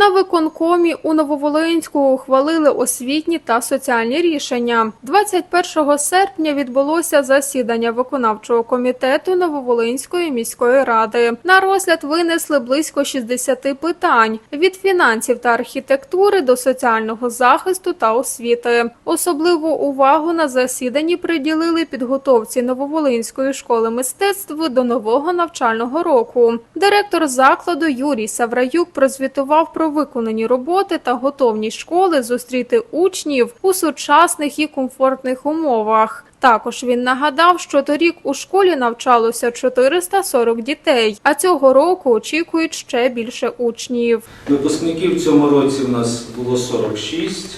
На виконкомі у Нововолинську ухвалили освітні та соціальні рішення. 21 серпня відбулося засідання виконавчого комітету Нововолинської міської ради. На розгляд винесли близько 60 питань від фінансів та архітектури до соціального захисту та освіти. Особливу увагу на засіданні приділили підготовці Нововолинської школи мистецтв до нового навчального року. Директор закладу Юрій Савраюк прозвітував про виконані роботи та готовність школи зустріти учнів у сучасних і комфортних умовах. Також він нагадав, що торік у школі навчалося 440 дітей, а цього року очікують ще більше учнів. Випускників в цьому році в нас було 46,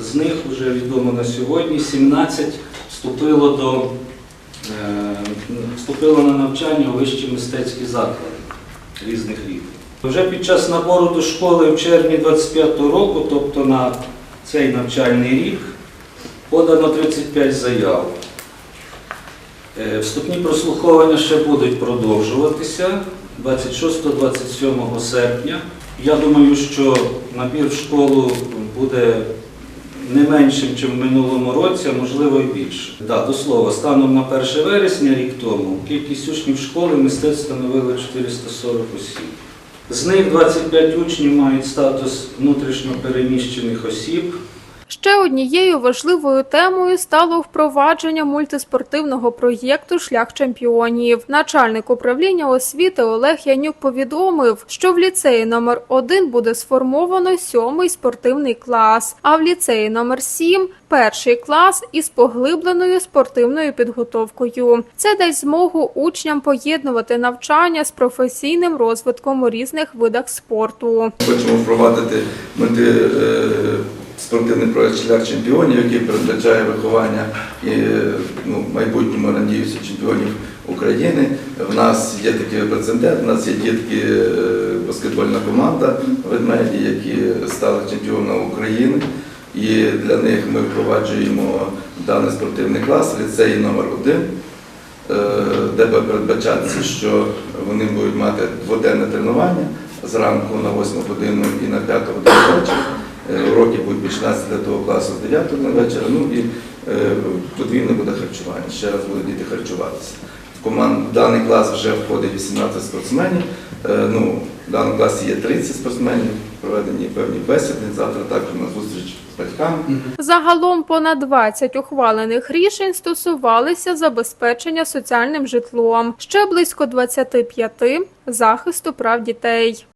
з них вже відомо на сьогодні 17 вступило до е, вступило на навчання у вищі мистецькі заклади різних рівнів. Вже під час набору до школи в червні 25-го року, тобто на цей навчальний рік, подано 35 заяв. Е, Вступні прослуховування ще будуть продовжуватися 26-27 серпня. Я думаю, що набір в школу буде не меншим, ніж в минулому році, а можливо і більше. Да, до слова, станом на 1 вересня, рік тому, кількість учнів школи мистецтв становила 440 осіб. З них 25 учнів мають статус внутрішньо переміщених осіб. Ще однією важливою темою стало впровадження мультиспортивного проєкту Шлях чемпіонів. Начальник управління освіти Олег Янюк повідомив, що в ліцеї номер 1 буде сформовано сьомий спортивний клас, а в ліцеї номер 7 – перший клас із поглибленою спортивною підготовкою. Це дасть змогу учням поєднувати навчання з професійним розвитком у різних видах спорту. Хочемо впровадити мульти, е, спортивний проект шлях чемпіонів, який передбачає виховання і е, ну, майбутньому надіюся чемпіонів України. В нас є такий прецедент, у нас є дітки е, баскетбольна команда ведмеді, які стали чемпіонами України. І для них ми впроваджуємо даний спортивний клас в ліцеї номер 1 е, де передбачатися, що вони будуть мати дводенне тренування зранку на 8 годину і на 5 годину вечора. Е, Уроки будуть від 16 класу з 9 години вечора. Ну і е, подвійне буде харчування. Ще раз будуть діти харчуватися. В даний клас вже входить 18 спортсменів. Е, Ну, в даному класі є 30 спортсменів, проведені певні бесіди. Завтра також на зустріч з батьками. Загалом понад 20 ухвалених рішень стосувалися забезпечення соціальним житлом, ще близько 25 – захисту прав дітей.